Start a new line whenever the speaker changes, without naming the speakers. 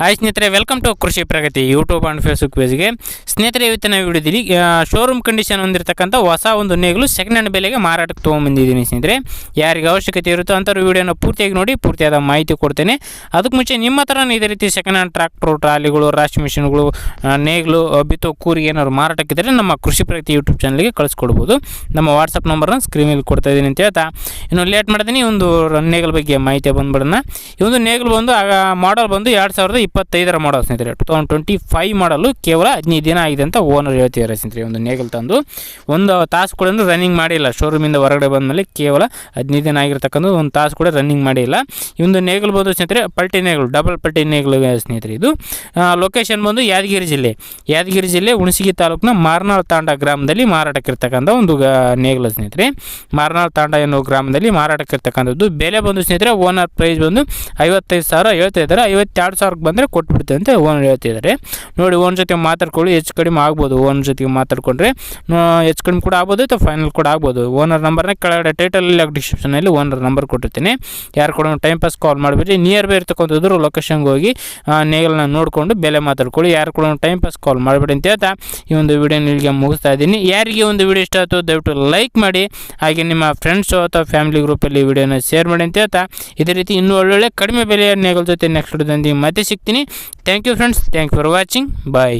Hi ಸ್ನೇಹಿತರೆ welcome to Krishi Pragati YouTube and Facebook ಪೇಜ್ಗೆ ಸ್ನೇಹಿತರೆ ಇವತ್ತಿನ ವಿಡಿಯೋದಲ್ಲಿ ಶೋರೂಮ್ ಕಂಡೀಷನ್ ಹೊಂದಿರತಕ್ಕಂಥ ಹೊಸ ಒಂದು ನೇಗಲು ಸೆಕೆಂಡ್ ಹ್ಯಾಂಡ್ ಬೆಲೆಗೆ ಮಾರಾಟಕ್ಕೆ ತೊಗೊಂಬಂದಿದ್ದೀನಿ ಸ್ನೇಹಿತರೆ. ಯಾರಿಗೆ ಅವಶ್ಯಕತೆ ಇರುತ್ತೋ ಅಂಥವ್ರು ವಿಡಿಯೋನ ಪೂರ್ತಿಯಾಗಿ ನೋಡಿ, ಪೂರ್ತಿಯಾದ ಮಾಹಿತಿ ಕೊಡ್ತೇನೆ. ಅದಕ್ಕೆ ಮುಂಚೆ ನಿಮ್ಮ ಹತ್ರ ಇದೇ ರೀತಿ ಸೆಕೆಂಡ್ ಹ್ಯಾಂಡ್ ಟ್ರಾಕ್ಟ್ರು ಟ್ರಾಲಿಗಳು ರಾಶಿ ಮಿಷಿನ್ಗಳು ನೇಗಲು ಬಿತ್ತೋ ಕೂರಿಗೆ ಏನಾದ್ರು ಮಾರಾಟಕ್ಕಿದ್ದರೆ ನಮ್ಮ ಕೃಷಿ ಪ್ರಗತಿ ಯೂಟ್ಯೂಬ್ ಚಾನಲ್ಗೆ ಕಳಿಸ್ಕೊಡ್ಬೋದು. ನಮ್ಮ ವಾಟ್ಸಪ್ ನಂಬರ್ನ ಸ್ಕ್ರೀನಲ್ಲಿ ಕೊಡ್ತಾ ಇದ್ದೀನಿ ಅಂತ ಹೇಳ್ತಾ. ಇನ್ನು ಲೇಟ್ ಮಾಡ್ತೀನಿ, ಒಂದು ನೇಗಲ್ ಬಗ್ಗೆ ಮಾಹಿತಿ ಬಂದ್ಬಿಡೋಣ. ಈ ಒಂದು ನೇಗಲ್ ಬಂದು, ಆಗ ಮಾಡಲ್ ಬಂದು ಎರಡು ಸಾವಿರದ ಇಪ್ಪತ್ತೈದರ ಮಾಡಲ್ ಸ್ನೇಹಿತರೆ. ಟು ತೌಸಂಡ್ ಟ್ವೆಂಟಿ ಫೈವ್ ಮಾಡಲು ಕೇವಲ ಹದಿನೈದು ದಿನ ಆಗಿದೆ ಅಂತ ಓನರ್ ಹೇಳ್ತಿದ್ದಾರೆ ಸ್ನೇಹಿತರೆ. ಒಂದು ನೇಗಲ್ ತಂದು ಒಂದು ತಾಸು ಕೂಡ ರನ್ನಿಂಗ್ ಮಾಡಿಲ್ಲ. ಶೋರೂಮಿಂದ ಹೊರಗಡೆ ಬಂದ ಮೇಲೆ ಕೇವಲ ಹದಿನೈದು ದಿನ ಆಗಿರ್ತಕ್ಕಂಥ ಒಂದು ತಾಸು ಕೂಡ ರನ್ನಿಂಗ್ ಮಾಡಿಲ್ಲ. ಈ ಒಂದು ನೇಗಲ್ ಬಂದು ಸ್ನೇಹಿತರೆ, ಪಲ್ಟಿ ನೇಗಲು ಡಬಲ್ ಪಲ್ಟಿ ನೇಗಲು ಸ್ನೇಹಿತರೆ ಇದು. ಲೊಕೇಶನ್ ಬಂದು ಯಾದಗಿರಿ ಜಿಲ್ಲೆ. ಯಾದಗಿರಿ ಜಿಲ್ಲೆ ಹುಣಸಗಿ ತಾಲೂಕಿನ ಮಾರ್ನಾಳ್ ತಾಂಡ ಗ್ರಾಮದಲ್ಲಿ ಮಾರಾಟಕ್ಕಿರ್ತಕ್ಕಂಥ ಒಂದು ನೇಗಲು ಸ್ನೇಹಿತರೆ. ಮಾರ್ನಾಳ್ ತಾಂಡ ಎನ್ನುವ ಗ್ರಾಮದಲ್ಲಿ ಮಾರಾಟಕ್ಕಿರ್ತಕ್ಕಂಥದ್ದು. ಬೆಲೆ ಬಂದು ಸ್ನೇಹಿತರೆ ಓನರ್ ಪ್ರೈಸ್ ಬಂದು ಐವತ್ತೈದು ಸಾವಿರ ಹೇಳ್ತಾ ಇದ್ದಾರೆ. ಐವತ್ತೆರಡು ಸಾವಿರಕ್ಕೆ ಬಂದರೆ ಕೊಟ್ಬಿಡ್ತೀವಿ ಅಂತ ಓನರ್ ಹೇಳ್ತಿದ್ದಾರೆ. ನೋಡಿ ಓನ್ ಜೊತೆ ಮಾತಾಡ್ಕೊಳ್ಳಿ, ಹೆಚ್ಚು ಕಡಿಮೆ ಆಗ್ಬೋದು ಓನ್ ಜೊತೆಗೆ ಮಾತಾಡ್ಕೊಂಡ್ರೆ. ಹೆಚ್ಚು ಕಡಿಮೆ ಕೂಡ ಆಗ್ಬೋದು ಅಥವಾ ಫೈನಲ್ ಕೂಡ ಆಗ್ಬೋದು. ಓನರ್ ನಂಬರ್ನ ಕೆಳಗಡೆ ಟೈಟಲಲ್ಲಿ ಡಿಸ್ಕ್ರಿಪ್ಷನಲ್ಲಿ ಓನರ್ ನಂಬರ್ ಕೊಟ್ಟಿರ್ತೀನಿ. ಯಾರು ಕೂಡ ಟೈಮ್ ಪಾಸ್ ಕಾಲ್ ಮಾಡಿಬಿಟ್ಟು ನಿಯರ್ ಬೈ ಇರ್ತಕ್ಕಂಥದ್ರು ಲೊಕೇಶನ್ಗೆ ಹೋಗಿ ನೇಗಲನ್ನ ನೋಡಿಕೊಂಡು ಬೆಲೆ ಮಾತಾಡ್ಕೊಳ್ಳಿ. ಯಾರು ಕೂಡ ಟೈಮ್ ಪಾಸ್ ಕಾಲ್ ಮಾಡಿಬಿಡಿ ಅಂತ ಹೇಳ್ತಾ ಈ ಒಂದು ವಿಡಿಯೋನ ಇಲ್ಲಿಗೆ ಮುಗಿಸ್ತಾ ಇದ್ದೀನಿ. ಯಾರಿಗೆ ಒಂದು ವಿಡಿಯೋ ಇಷ್ಟ ಆಯಿತು ದಯವಿಟ್ಟು ಲೈಕ್ ಮಾಡಿ. ಹಾಗೆ ನಿಮ್ಮ ಫ್ರೆಂಡ್ಸು ಅಥವಾ ಫ್ಯಾಮಿಲಿ ಗ್ರೂಪಲ್ಲಿ ವಿಡಿಯೋನ ಶೇರ್ ಮಾಡಿ ಅಂತ ಹೇಳ್ತಾ. ಇದೇ ರೀತಿ ಇನ್ನೂ ಒಳ್ಳೊಳ್ಳೆ ಕಡಿಮೆ ಬೆಲೆಯ ನೇಗಲ್ ಜೊತೆ ನೆಕ್ಸ್ಟ್ ವಿಡಿಯೋದೊಂದಿಗೆ ಮತ್ತೆ ಸಿಗ್ತೀನಿ. thank you friends thank for watching bye